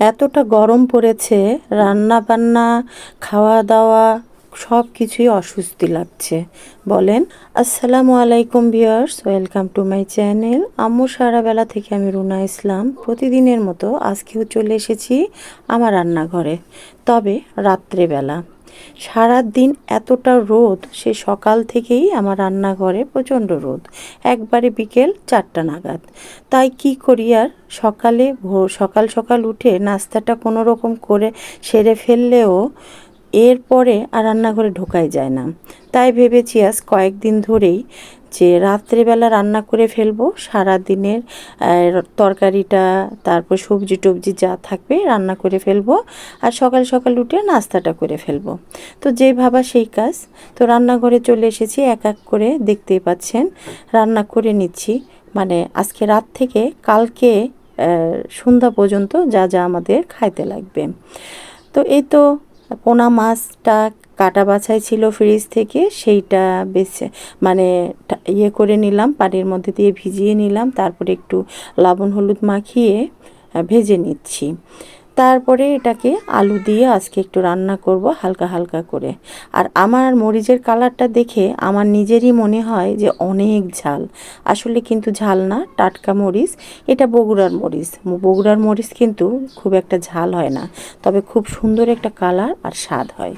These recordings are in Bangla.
এতটা গরম পড়েছে, রান্না বান্না, খাওয়া দাওয়া, সব কিছুই অস্বস্তি লাগছে। বলেন, আসসালামু আলাইকুম viewers, welcome to my channel. আম্মু সারাবেলা থেকে আমি রুনা ইসলাম। প্রতিদিনের মতো আজকেও চলে এসেছি আমার রান্নাঘরে। তবে রাত্রেবেলা সারা দিন এতটা রোদ, সে সকাল থেকেই আমার রান্নাঘরে প্রচণ্ড রোদ। একবারে বিকেল চারটা নাগাদ। তাই কি করি আর? সকালে ভোর সকাল সকাল উঠে নাস্তাটা কোনো রকম করে সেরে ফেললেও এরপরে আর রান্নাঘরে ঢোকাই যায় না। তাই ভেবেছি আজ কয়েকদিন ধরেই যে রাত্রেবেলা রান্না করে ফেলব সারা দিনের তরকারিটা, তারপর সবজি টবজি যা থাকবে রান্না করে ফেলব আর সকাল সকাল উঠে নাস্তাটা করে ফেলব। তো যেই ভাবা সেই কাজ। তো রান্নাঘরে চলে এসেছি, এক এক করে দেখতেই পাচ্ছেন, রান্না করে নিচ্ছি। মানে আজকে রাত থেকে কালকে সন্ধ্যা পর্যন্ত যা যা আমাদের খাইতে লাগবে। তো এই তো পোনা মাছটা কাটা বাছাই ছিল ফ্রিজ থেকে, সেইটা বেছে মানে ইয়ে করে নিলাম, পানির মধ্যে দিয়ে ভিজিয়ে নিলাম, তারপরে একটু লবণ, হলুদ মাখিয়ে ভেজে নিচ্ছি। তারপরে এটাকে আলু দিয়ে আজকে একটু রান্না করব হালকা হালকা করে। আর আমার মরিচের কালারটা দেখে আমার নিজেরই মনে হয় যে অনেক ঝাল। আসলে কিন্তু ঝাল না, টাটকা মরিচ, এটা বগুড়ার মরিচ। বগুড়ার মরিচ কিন্তু খুব একটা ঝাল হয় না, তবে খুব সুন্দর একটা কালার আর স্বাদ হয়।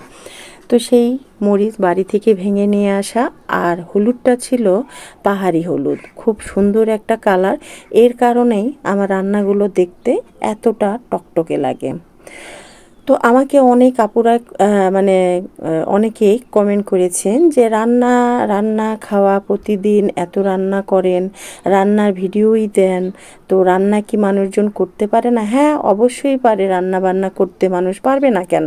তো সেই মরিচ বাড়ি থেকে ভেঙে নিয়ে আসা আর হলুদটা ছিল পাহাড়ি হলুদ। খুব সুন্দর একটা কালার। এর কারণেই আমার রান্নাগুলো দেখতে এতটা টকটকে লাগে। তো আমাকে অনেক আপুরা মানে অনেকেই কমেন্ট করেছেন যে রান্না রান্না খাওয়া প্রতিদিন এত রান্না করেন, রান্নার ভিডিওই দেন, তো রান্না কি মানুষজন করতে পারে না? হ্যাঁ অবশ্যই পারে, রান্না বান্না করতে মানুষ পারবে না কেন?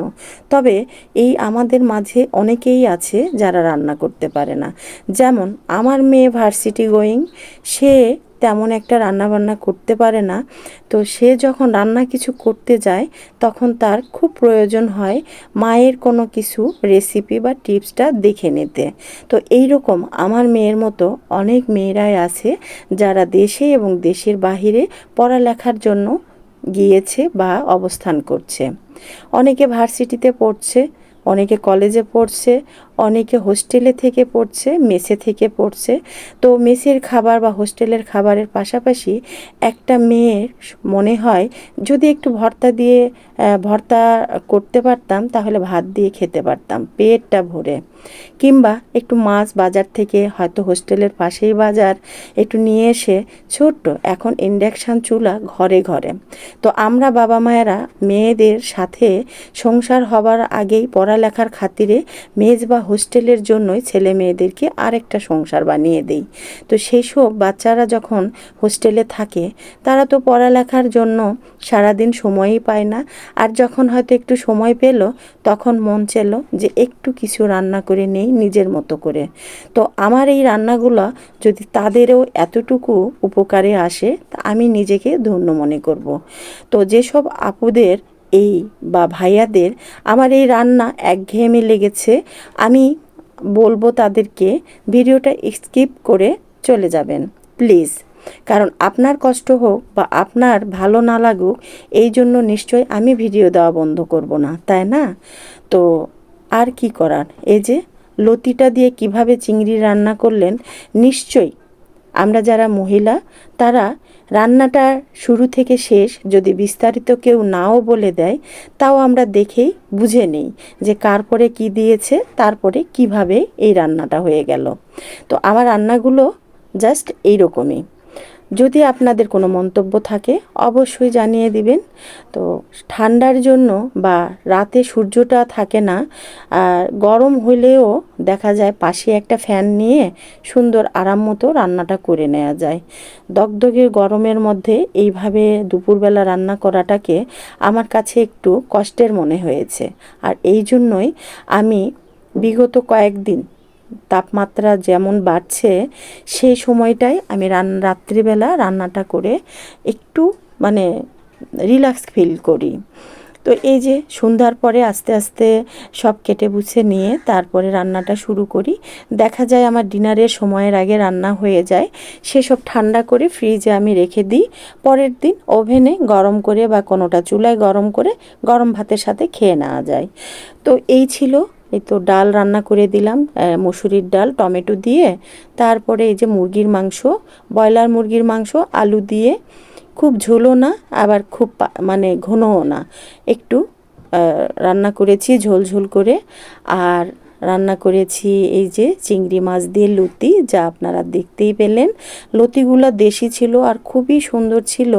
তবে এই আমাদের মাঝে অনেকেই আছে যারা রান্না করতে পারে না। যেমন আমার মেয়ে ভার্সিটি গোয়িং সে তেমন একটা রান্না বান্না করতে পারে না। তো সে যখন রান্না কিছু করতে যায়, তখন তার খুব প্রয়োজন হয় মায়ের কোনো কিছু রেসিপি বা টিপসটা দেখে নিতে। তো এই রকম আমার মেয়ের মতো অনেক মেয়েরাই আছে যারা দেশে এবং দেশের বাহিরে পড়ালেখার জন্য গিয়েছে বা অবস্থান করছে। অনেকে ভার্সিটিতে পড়ছে, অনেকে কলেজে পড়ছে অনেকে হোস্টেলে থেকে পড়ছে, মেসে থেকে পড়ছে। তো মেসের খাবার বা হোস্টেলের খাবারের পাশাপাশি একটা মেয়ের মনে হয়, যদি একটু ভর্তা দিয়ে ভর্তা করতে পারতাম, তাহলে ভাত দিয়ে খেতে পারতাম, পেটটা ভরে। কিংবা একটু মাছ বাজার থেকে হয়তো হোস্টেলের পাশেই বাজার, একটু নিয়ে এসে, ছোট্ট এখন ইন্ডাকশান চুলা ঘরে ঘরে। তো আমরা বাবা মায়েরা মেয়েদের সাথে সংসার হবার আগেই পড়ালেখার খাতিরে মেজ বা হোস্টেলের জন্যই ছেলে মেয়েদেরকে আরেকটা সংসার বানিয়ে দেই। তো সেই সব বাচ্চারা যখন হোস্টেলে থাকে, তারা তো পড়ালেখার জন্য সারাদিন সময়ই পায় না। আর যখন হয়তো একটু সময় পেল, তখন মন চেল যে একটু কিছু রান্না করে নেই নিজের মতো করে। তো আমার এই রান্নাগুলো যদি তাদেরও এতটুকু উপকারে আসে, তা আমি নিজেকে ধন্য মনে করব। তো যেসব আপুদের এই বা ভাইয়াদের আমার এই রান্না একঘেয়েমি লেগেছে। আমি বলব তাদেরকে ভিডিওটা স্কিপ করে চলে যাবেন, প্লিজ। কারণ আপনার কষ্ট হোক বা আপনার ভালো না লাগুক, এই জন্য নিশ্চয় আমি ভিডিও দেওয়া বন্ধ করব না, তাই না? তো আর কি করার? এই যে লতিটা দিয়ে কীভাবে চিংড়ি রান্না করলেন, নিশ্চয়ই আমরা যারা মহিলা, তারা রান্নাটা শুরু থেকে শেষ যদি বিস্তারিত কেউ নাও বলে দেয়, তাও আমরা দেখেই বুঝে নেই যে কার পরে কী দিয়েছে তারপরে কীভাবে এই রান্নাটা হয়ে গেল। তো আমার রান্নাগুলো জাস্ট এইরকমই। যদি আপনাদের কোনো মন্তব্য থাকে, অবশ্যই জানিয়ে দিবেন। তো ঠান্ডার জন্য বা রাতে সূর্যটা থাকে না, আর গরম হলেও দেখা যায় পাশে একটা ফ্যান নিয়ে সুন্দর আরাম মতো রান্নাটা করে নেওয়া যায়। দগদগে গরমের মধ্যে এইভাবে দুপুরবেলা রান্না করাটাকে আমার কাছে একটু কষ্টের মনে হয়েছে। আর এই জন্যই আমি বিগত কয়েকদিন তাপমাত্রা যেমন বাড়ছে, সেই সময়টাই আমি রান, রাত্রিবেলা রান্নাটা করে একটু মানে রিল্যাক্স ফিল করি। তো এই যে সন্ধ্যার পরে আস্তে আস্তে সব কেটে বুছে নিয়ে তারপরে রান্নাটা শুরু করি। দেখা যায় আমার ডিনারের সময়ের আগে রান্না হয়ে যায়, সেসব ঠান্ডা করে ফ্রিজে আমি রেখে দিই। পরের দিন ওভেনে গরম করে বা কোনোটা চুলায় গরম করে গরম ভাতের সাথে খেয়ে নেওয়া যায়। তো এই ছিল এই তো ডাল রান্না করে দিলাম মসুরির ডাল, টমেটো দিয়ে, তারপরে এই যে মুরগির মাংস, ব্রয়লার মুরগির মাংস, আলু দিয়ে, খুব ঝোলও না, আবার খুব মানে ঘনও না, একটু রান্না করেছি ঝোল ঝোল করে, আর রান্না করেছি এই যে চিংড়ি মাছ দিয়ে লুতি, যা আপনারা দেখতেই পেলেন। লতিগুলো দেশি ছিল আর খুবই সুন্দর ছিল।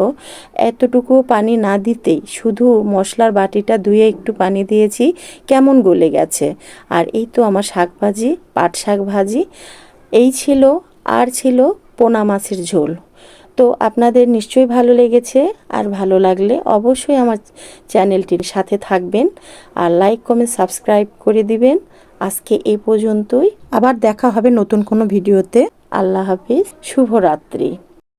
এতটুকু পানি না দিতেই শুধু মশলার বাটিটা ধুয়ে একটু পানি দিয়েছি, কেমন গলে গেছে। আর এই তো আমার শাক ভাজি পাট শাক ভাজি এই ছিল আর ছিল পোনা মাছের ঝোল। তো আপনাদের নিশ্চয়ই ভালো লেগেছে, আর ভালো লাগলে অবশ্যই আমার চ্যানেলটির সাথে থাকবেন, আর লাইক, কমেন্ট, সাবস্ক্রাইব করে দিবেন। আজকে এই পর্যন্তই। আবার দেখা হবে নতুন কোনো ভিডিওতে। আল্লাহ হাফিজ। শুভরাত্রি।